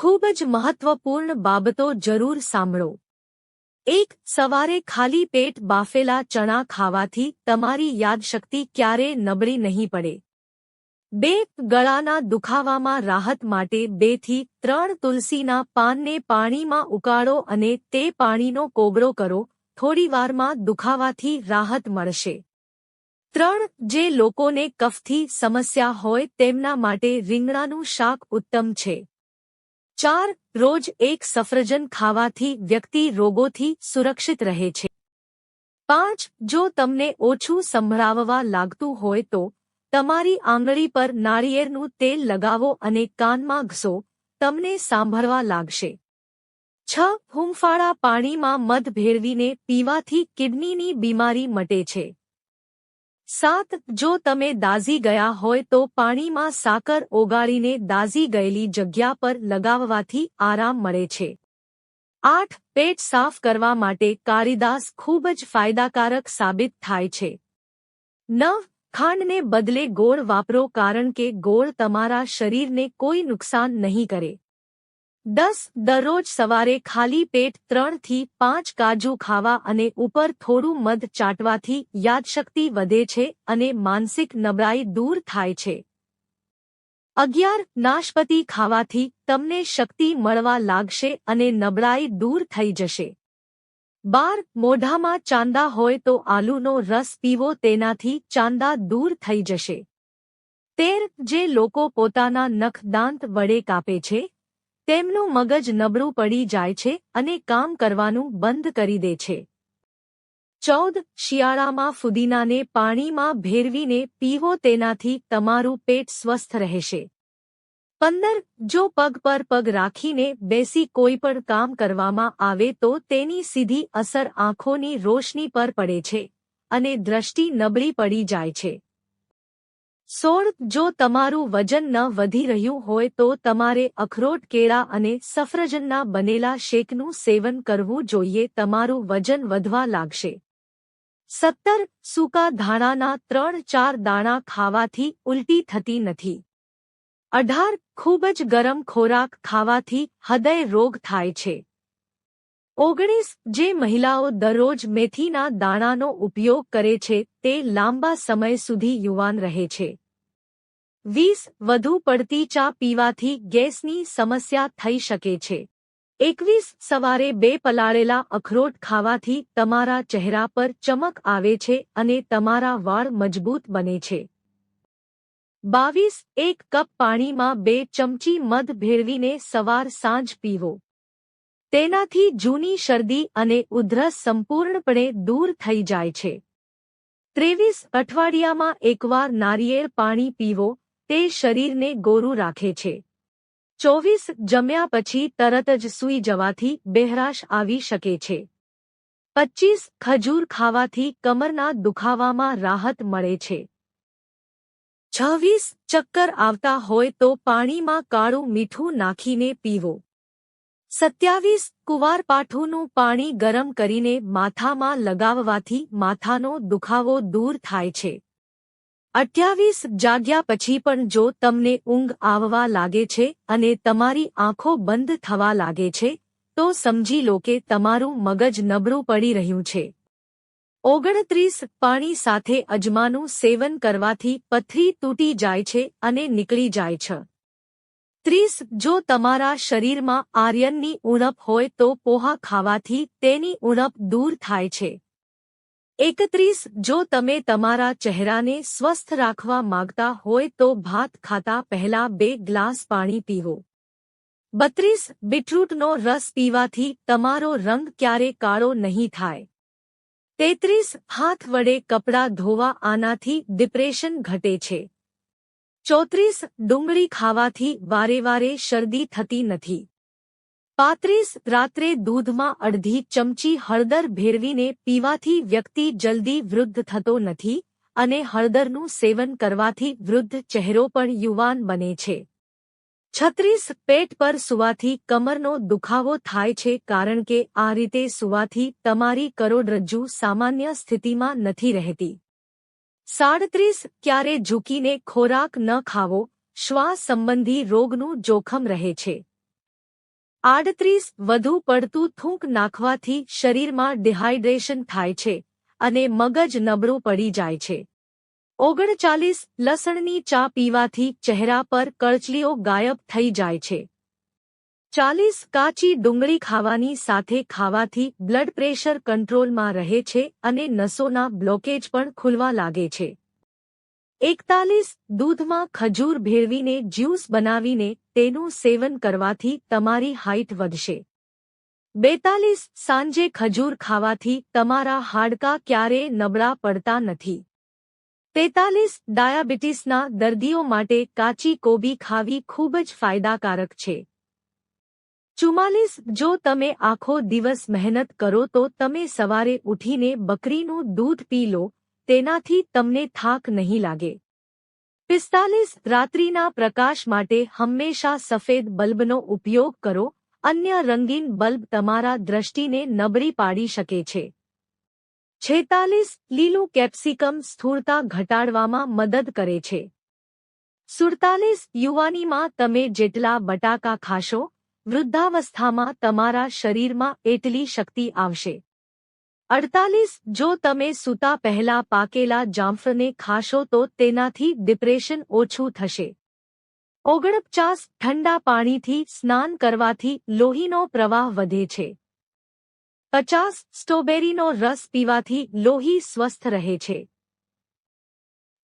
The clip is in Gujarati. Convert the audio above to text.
ખૂબ જ મહત્વપૂર્ણ બાબતો જરૂર સાંભળો. એક, સવારે ખાલી પેટ બાફેલા ચણા ખાવાથી તમારી યાદશક્તિ ક્યારે નબળી નહીં પડે. બે, ગળાના દુખાવામાં રાહત માટે બેથી ત્રણ તુલસીના પાનને પાણીમાં ઉકાળો અને તે પાણીનો કોગળો કરો થોડીવારમાં દુખાવાથી રાહત મળશે. ત્રણ, જે લોકોને કફથી સમસ્યા હોય તેમના માટે રીંગણાનું શાક ઉત્તમ છે. ચાર રોજ એક સફરજન ખાવાથી વ્યક્તિ રોગોથી સુરક્ષિત રહે છે. પાંચ, જો તમને ઓછું સંભળાવવા લાગતું હોય તો, તમારી આંગળી પર નાળિયેરનું તેલ લગાવો અને કાનમાં ઘસો, તમને સાંભળવા લાગશે. છ, હુંફાળા પાણીમાં મધ ભેળવીને પીવાથી કિડનીની બીમારી મટે છે. સાત, જો તમે દાઝી ગયા હોય તો પાણીમાં સાકર ઓગાળીને દાઝી ગયેલી જગ્યા પર લગાવવાથી આરામ મળે છે. આઠ, પેટ સાફ કરવા માટે કાળીદાસ ખૂબ જ ફાયદાકારક સાબિત થાય છે. નવ, ખાંડને બદલે ગોળ વાપરો કારણ કે ગોળ તમારા શરીરને કોઈ નુકસાન નહીં કરે. દસ દરરોજ સવારે ખાલી પેટ ત્રણથી પાંચ કાજુ ખાવા અને ઉપર થોડું મધ ચાટવાથી યાદશક્તિ વધે છે અને માનસિક નબળાઈ દૂર થાય છે. અગિયાર, નાશપતિ ખાવાથી તમને શક્તિ મળવા લાગશે અને નબળાઈ દૂર થઈ જશે. બાર, મોઢામાં ચાંદા હોય તો આલુનો રસ પીવો તેનાથી ચાંદા દૂર થઈ જશે. તેર, જે લોકો પોતાના નખ દાંત વડે કાપે છે તેમનું મગજ નબળું પડી જાય છે અને કામ કરવાનું બંધ કરી દે છે. ચૌદ, શિયાળામાં ફુદીનાને પાણીમાં ભેરવીને પીવો તેનાથી તમારું પેટ સ્વસ્થ રહેશે. પંદર, જો પગ પર પગ રાખીને બેસી કોઈ પણ કામ કરવામાં આવે તો તેની સીધી અસર આંખોની રોશની પર પડે છે અને દ્રષ્ટિ નબળી પડી જાય છે. સોળ, જો તમારું વજન ન વધી રહ્યું હોય તો તમારે અખરોટ, કેળા અને સફરજનના બનેલા શેકનું સેવન કરવું જોઈએ. તમારું વજન વધવા લાગશે. સત્તર, સૂકા ધાણાના ત્રણ, ચાર દાણા ખાવાથી ઉલટી થતી નથી. અઢાર, ખૂબ જ ગરમ ખોરાક ખાવાથી હૃદય રોગ થાય છે. ઓગણીસ, જે મહિલાઓ દરરોજ મેથીના દાણાનો ઉપયોગ કરે છે, તે લાંબા સમય સુધી યુવાન રહે છે. વીસ, વધુ પડતી ચા પીવાથી ગેસની સમસ્યા થઈ શકે છે. એકવીસ, સવારે બે પલાળેલા અખરોટ ખાવાથી તમારા ચહેરા પર ચમક આવે છે અને તમારા વાળ મજબૂત બને છે. બાવીસ, એક કપ પાણીમાં બે ચમચી મધ ભેળવીને સવાર સાંજ પીવો. તેનાથી જૂની શરદી અને ઉધરસ સંપૂર્ણપણે દૂર થઈ જાય છે. ત્રેવીસ અઠવાડિયામાં એકવાર નારિયેળ પાણી પીવો, તે શરીરને ગોરું રાખે છે. ચોવીસ જમ્યા પછી તરત જ સૂઈ જવાથી બેહરાશ આવી શકે છે. પચ્ચીસ ખજૂર ખાવાથી કમરના દુખાવામાં રાહત મળે છે. છવ્વીસ ચક્કર આવતા હોય તો પાણીમાં કાળું મીઠું નાખીને પીવો. સત્યાવીસ કુવારપાઠુનું પાણી ગરમ કરીને માથામાં લગાવવાથી માથાનો દુખાવો દૂર થાય છે. અઠ્યાવીસ જાગ્યા પછી પણ જો તમને ઊંઘ આવવા લાગે છે અને તમારી આંખો બંધ થવા લાગે છે, તો સમજી લો કે તમારું મગજ નબળું પડી રહ્યું છે. ઓગણત્રીસ પાણી સાથે અજમાનું સેવન કરવાથી પથરી તૂટી જાય છે અને નીકળી જાય છે. ત્રીસ, જો તમારા શરીરમાં આર્યનની ઉણપ હોય તો પોહા ખાવાથી તેની ઉણપ દૂર થાય છે. એકત્રીસ, જો તમે તમારા ચહેરાને સ્વસ્થ રાખવા માંગતા હોય તો ભાત ખાતા પહેલા બે ગ્લાસ પાણી પીવો. બત્રીસ, બીટરૂટનો રસ પીવાથી તમારો રંગ ક્યારે કાળો નહીં થાય. તેત્રીસ, હાથ વડે કપડાં ધોવા આનાથી ડિપ્રેશન ઘટે છે. ચોત્રીસ ડુંગળી ખાવાથી વારે વારે શરદી થતી નથી. પાંત્રીસ રાત્રે દૂધમાં અડધી ચમચી હળદર ભેરવીને પીવાથી વ્યક્તિ જલ્દી વૃદ્ધ થતો નથી અને હળદરનું સેવન કરવાથી વૃદ્ધ ચહેરો પણ યુવાન બને છે. છત્રીસ પેટ પર સુવાથી કમરનો દુખાવો થાય છે કારણ કે આ રીતે સુવાથી તમારી કરોડરજ્જુ સામાન્ય સ્થિતિમાં નથી રહેતી. સાડત્રીસ, ક્યારે ઝૂકીને ખોરાક ન ખાવો, શ્વાસ સંબંધી રોગનું જોખમ રહે છે. આડત્રીસ, વધુ પડતું થૂંક નાખવાથી શરીરમાં ડિહાઇડ્રેશન થાય છે અને મગજ નબળું પડી જાય છે. ઓગણચાલીસ, લસણની ચા પીવાથી ચહેરા પર કરચલીઓ ગાયબ થઈ જાય છે. ચાલીસ કાચી ડુંગળી ખાવાની સાથે ખાવાથી બ્લડ પ્રેશર કંટ્રોલમાં રહે છે અને નસોના બ્લોકેજ પણ ખુલવા લાગે છે. એકતાલીસ દૂધમાં ખજૂર ભેળવીને જ્યુસ બનાવીને તેનું સેવન કરવાથી તમારી હાઇટ વધશે. બેતાલીસ સાંજે ખજૂર ખાવાથી તમારા હાડકાં ક્યારેય નબળા પડતા નથી. તેતાલીસ ડાયાબિટીસના દર્દીઓ માટે કાચી કોબી ખાવી ખૂબ જ ફાયદાકારક છે. ચુમ્માલીસ જો તમે આખો દિવસ મહેનત કરો તો તમે સવારે ઉઠીને બકરીનું દૂધ પી લો, તેનાથી તમને થાક નહીં લાગે. પિસ્તાલીસ, રાત્રિના પ્રકાશ માટે હંમેશા સફેદ બલ્બનો ઉપયોગ કરો, અન્ય રંગીન બલ્બ તમારા દ્રષ્ટિને નબળી પાડી શકે છે. છેતાલીસ, લીલું કેપ્સિકમ સ્થૂળતા ઘટાડવામાં મદદ કરે છે. સુડતાલીસ, યુવાનીમાં તમે જેટલા બટાકા ખાશો વૃદ્ધાવસ્થામાં તમારા શરીરમાં એટલી શક્તિ આવશે. અડતાલીસ, જો તમે સૂતા પહેલા પાકેલા જામફળને ખાશો તો તેનાથી ડિપ્રેશન ઓછું થશે. ઓગણપચાસ, ઠંડા પાણીથી સ્નાન કરવાથી લોહીનો પ્રવાહ વધે છે. પચાસ, સ્ટ્રોબેરીનો રસ પીવાથી લોહી સ્વસ્થ રહે છે.